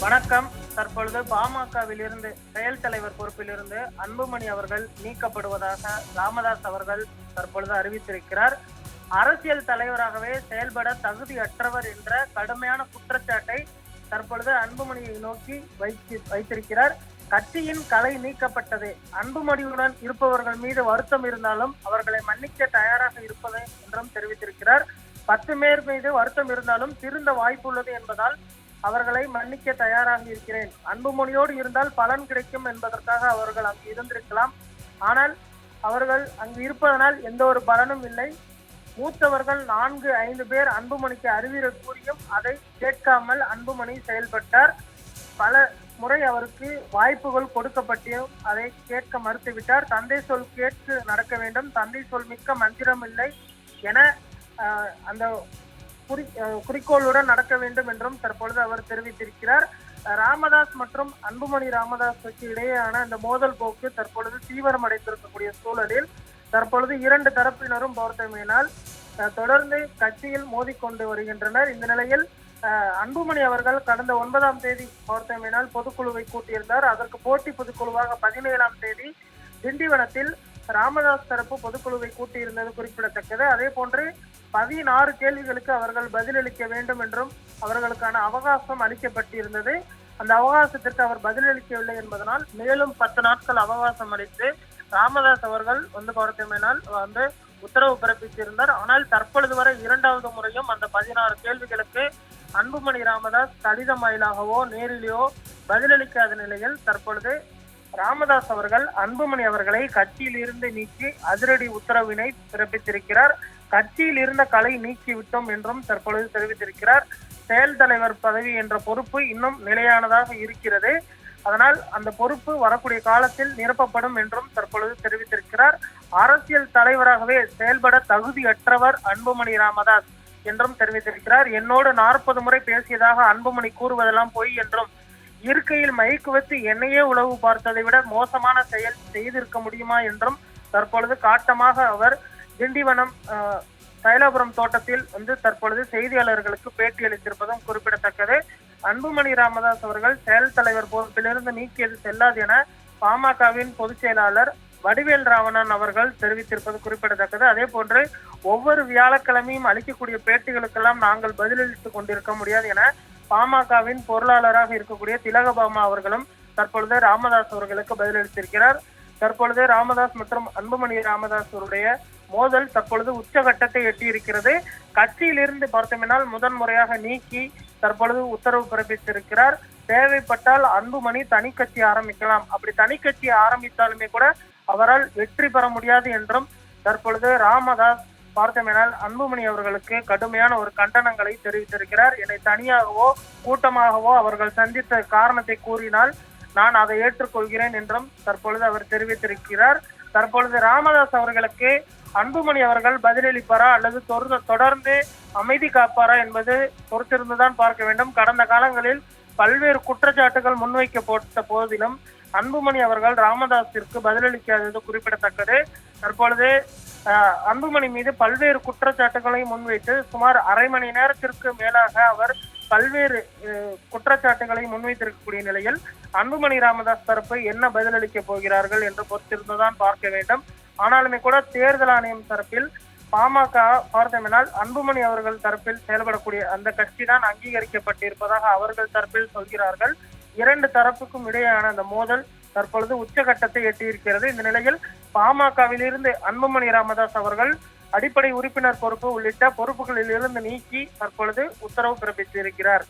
வணக்கம். தற்பொழுது பாமகவிலிருந்து செயல் தலைவர் பொறுப்பிலிருந்து அன்புமணி அவர்கள் நீக்கப்படுவதாக ராமதாஸ் அவர்கள் தற்பொழுது அறிவித்திருக்கிறார். அரசியல் தலைவராகவே செயல்பட தகுதியற்றவர் என்ற கடுமையான குற்றச்சாட்டை தற்பொழுது அன்புமணியை நோக்கி வைத்து வைத்திருக்கிறார். கட்சியின் கலை நீக்கப்பட்டது. அன்புமணியுடன் இருப்பவர்கள் மீது வருத்தம் இருந்தாலும் அவர்களை மன்னிக்க தயாராக இருப்பது என்றும் தெரிவித்திருக்கிறார். பத்து பேர் மீது வருத்தம் இருந்தாலும் திருந்த வாய்ப்புள்ளது என்பதால் அவர்களை மன்னிக்க தயாராக இருக்கிறேன். அன்புமணியோடு இருந்தால் பலன் கிடைக்கும் என்பதற்காக அவர்கள் அங்கு இருந்திருக்கலாம். ஆனால் அவர்கள் அங்கு இருப்பதனால் எந்த ஒரு பலனும் இல்லை. மூத்தவர்கள் நான்கு ஐந்து பேர் அன்புமணிக்கு அறிவுரை கூறியும் அதை கேட்காமல் அன்புமணி செயல்பட்டார். பல முறை அவருக்கு வாய்ப்புகள் கொடுக்கப்பட்டும் அதை கேட்க மறுத்துவிட்டார். தந்தை சொல் கேட்டு நடக்க வேண்டும். தந்தை சொல் மிக்க மந்திரம் இல்லை என அந்த குறி குறிக்கோளுடன் நடக்க வேண்டும் என்றும் தற்பொழுது அவர் தெரிவித்திருக்கிறார். ராமதாஸ் மற்றும் அன்புமணி ராமதாஸுக்கு இடையேயான இந்த மோதல் போக்கு தற்பொழுது தீவிரம் அடைந்திருக்கக்கூடிய சூழலில் தற்பொழுது இரண்டு தரப்பினரும் போர்த்தமையினால் தொடர்ந்து கட்சியில் மோதிக்கொண்டு வருகின்றனர். இந்த நிலையில் அன்புமணி அவர்கள் கடந்த ஒன்பதாம் தேதி போர்த்தமையினால் பொதுக்குழுவை கூட்டியிருந்தார். அதற்கு போட்டி பொதுக்குழுவாக பதினேழாம் தேதி திண்டிவனத்தில் ராமதாஸ் தரப்பு பொதுக்குழுவை கூட்டியிருந்தது குறிப்பிடத்தக்கது. அதே போன்று பதினாறு கேள்விகளுக்கு அவர்கள் பதிலளிக்க வேண்டும் என்றும் அவர்களுக்கான அவகாசம் அளிக்கப்பட்டிருந்தது. அந்த அவகாசத்திற்கு அவர் பதிலளிக்கவில்லை என்பதனால் மேலும் பத்து நாட்கள் அவகாசம் அளித்து ராமதாஸ் அவர்கள் வந்து பார்த்தோமேனால் வந்து உத்தரவு பிறப்பித்திருந்தார். ஆனால் தற்பொழுது வரை இரண்டாவது முறையும் அந்த பதினாறு கேள்விகளுக்கு அன்புமணி ராமதாஸ் கடிதம் வாயிலாகவோ நேரிலேயோ பதிலளிக்காத நிலையில் தற்பொழுது ராமதாஸ் அவர்கள் அன்புமணி அவர்களை கட்சியில் இருந்து நீக்கி அதிரடி உத்தரவினை பிறப்பித்திருக்கிறார். கட்சியில் இருந்த கலை நீக்கிவிட்டோம் என்றும் தற்பொழுது தெரிவித்திருக்கிறார். செயல் தலைவர் பதவி என்ற பொறுப்பு இன்னும் நிலையானதாக இருக்கிறது. அதனால் அந்த பொறுப்பு வரக்கூடிய காலத்தில் நிரப்பப்படும் என்றும் தற்பொழுது தெரிவித்திருக்கிறார். அரசியல் தலைவராகவே செயல்பட தகுதியற்றவர் அன்புமணி ராமதாஸ் என்றும் தெரிவித்திருக்கிறார். என்னோடு நாற்பது முறை பேசியதாக அன்புமணி கூறுவதெல்லாம் பொய் என்றும் இருக்கையில் மைக்கு வைத்து என்னையே உளவு பார்த்ததை விட மோசமான செயல் செய்திருக்க முடியுமா என்றும் தற்பொழுது காட்டமாக அவர் திண்டிவனம் அஹ், தைலாபுரம் தோட்டத்தில் வந்து தற்பொழுது செய்தியாளர்களுக்கு பேட்டி அளித்திருப்பதும் குறிப்பிடத்தக்கது. அன்புமணி ராமதாஸ் அவர்கள் செயல் தலைவர் பொறுப்பிலிருந்து நீக்கியது செல்லாது என பாமகவின் பொதுச் செயலாளர் வடிவேல் ராவணன் அவர்கள் தெரிவித்திருப்பது குறிப்பிடத்தக்கது. அதே போன்று ஒவ்வொரு வியாழக்கிழமையும் அளிக்கக்கூடிய பேட்டிகளுக்கெல்லாம் நாங்கள் பதிலளித்துக் கொண்டிருக்க முடியாது என பாமகவின் பொருளாளராக இருக்கக்கூடிய திலகபாமா அவர்களும் தற்பொழுது ராமதாஸ் அவர்களுக்கு பதிலளித்திருக்கிறார். தற்பொழுது ராமதாஸ் மற்றும் அன்புமணி ராமதாஸ் அவருடைய மோதல் தற்பொழுது உச்சகட்டத்தை எட்டியிருக்கிறது. கட்சியிலிருந்து பார்த்தோம்னால் முதன் முறையாக நீக்கி தற்பொழுது உத்தரவு பிறப்பித்திருக்கிறார். தேவைப்பட்டால் அன்புமணி தனி கட்சி ஆரம்பிக்கலாம். அப்படி தனி கட்சி ஆரம்பித்தாலுமே கூட அவரால் வெற்றி பெற முடியாது என்றும் தற்பொழுது ராமதாஸ் பார்த்தோமேனால் அன்புமணி அவர்களுக்கு கடுமையான ஒரு கண்டனங்களை தெரிவித்திருக்கிறார். என்னை தனியாகவோ கூட்டமாகவோ அவர்கள் சந்தித்த காரணத்தை கூறினால் நான் அதை ஏற்றுக்கொள்கிறேன் என்றும் தற்பொழுது அவர் தெரிவித்திருக்கிறார். தற்பொழுது ராமதாஸ் அவர்களுக்கு அன்புமணி அவர்கள் பதிலளிப்பாரா அல்லது தொடர்ந்து- தொடர்ந்து அமைதி காப்பாரா என்பது பொறுத்திருந்துதான் பார்க்க வேண்டும். கடந்த காலங்களில் பல்வேறு குற்றச்சாட்டுகள் முன்வைக்கப்பட்ட போதிலும் அன்புமணி அவர்கள் ராமதாஸிற்கு பதிலளிக்காதது குறிப்பிடத்தக்கது. தற்பொழுது அன்புமணி மீது பல்வேறு குற்றச்சாட்டுகளை முன்வைத்து சுமார் அரை மணி நேரத்திற்கு மேலாக அவர் பல்வேறு குற்றச்சாட்டுகளை முன்வைத்திருக்கக்கூடிய நிலையில் அன்புமணி ராமதாஸ் தரப்பு என்ன பதிலளிக்க போகிறார்கள் என்று பொறுத்திருந்துதான் பார்க்க வேண்டும். ஆனாலுமே கூட தேர்தல் ஆணையம் தரப்பில் பாமக பார்த்தோமெனால் அன்புமணி அவர்கள் தரப்பில் செயல்படக்கூடிய அந்த கட்சி தான் அங்கீகரிக்கப்பட்டிருப்பதாக அவர்கள் தரப்பில் சொல்கிறார்கள். இரண்டு தரப்புக்கும் இடையேயான அந்த மோதல் தற்பொழுது உச்சகட்டத்தை எட்டியிருக்கிறது. இந்த நிலையில் பாமகவிலிருந்து அன்புமணி ராமதாஸ் அவர்கள் அடிப்படை உறுப்பினர் பொறுப்பு உள்ளிட்ட பொறுப்புகளில் இருந்து நீக்கி தற்பொழுது உத்தரவு பிறப்பித்திருக்கிறார்.